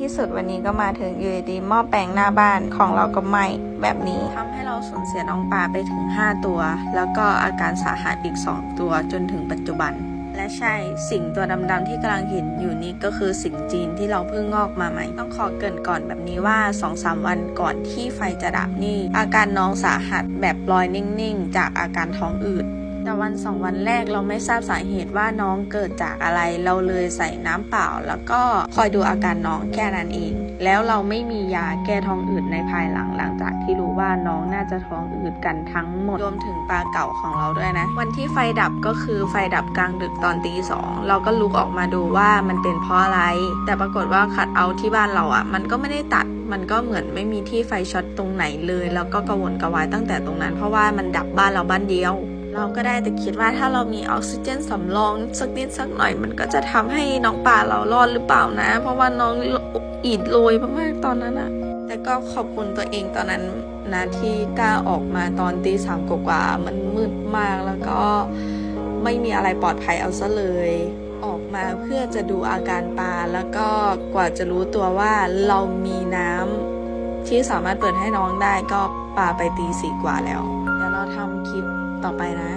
ที่สุดวันนี้ก็มาถึงอยู่ดีๆหม้อแปลงหน้าบ้านของเราก็ไหม้แบบนี้ทำให้เราสูญเสียน้องปลาไปถึง 5 ตัว แล้วก็อาการสาหัสอีก 2 ตัวจนถึงปัจจุบัน และใช่สิ่งตัวดำๆที่กำลังเห็นอยู่นี้ก็คือสิ่งจีนที่เราเพิ่งงอกมาใหม่ ต้องขอเกินก่อนแบบนี้ว่า 2-3 วันก่อนที่ไฟจะดับนี่ อาการน้องสาหัสแบบลอยนิ่งๆ จากอาการท้องอืด แต่วันสองวันแรกเราไม่ทราบสาเหตุว่าน้องเกิดจากอะไร เราเลยใส่น้ำเปล่า แล้วก็คอยดูอาการน้องแค่นั้นเอง แล้วเราไม่มียาแก้ท้องอืดในภายหลังหลังจากที่รู้ว่าน้องน่าจะท้องอืดกันทั้งหมดรวมถึงปลาเก่าของเราด้วยนะ วันที่ไฟดับก็คือไฟดับกลางดึกตอนตีสองเราก็ลุกออกมาดูว่ามันเป็นเพราะอะไร แต่ปรากฏว่าคัดเอาท์ที่บ้านเราอะ่ะ มันก็ไม่ได้ตัดมันก็เหมือนไม่มีที่ไฟช็อตตรงไหนเลย แล้วก็กระวนกระวายตั้งแต่ตรงนั้น เพราะว่ามันดับบ้านเราบ้านเดียว เราก็ได้แต่คิดว่าถ้าเรามีออกซิเจนสำรองสักนิดสักหน่อย มันก็จะทำให้น้องป่าเรารอดหรือเปล่านะ เพราะว่าน้องอีดโรยมากๆตอนนั้นอะแต่ก็ขอบคุณตัวเองตอนนั้นนะที่กล้าออกมาตอนตีสามกว่ามันมืดมากแล้วก็ไม่มีอะไรปลอดภัยเอาซะเลยออกมาเพื่อจะดูอาการปลาแล้วก็กว่าจะรู้ตัวว่าเรามีน้ำที่สามารถเปิดให้น้องได้ก็ปลาไปตีสี่กว่าแล้ว เดี๋ยวเราทำคลิป ต่อไปนะ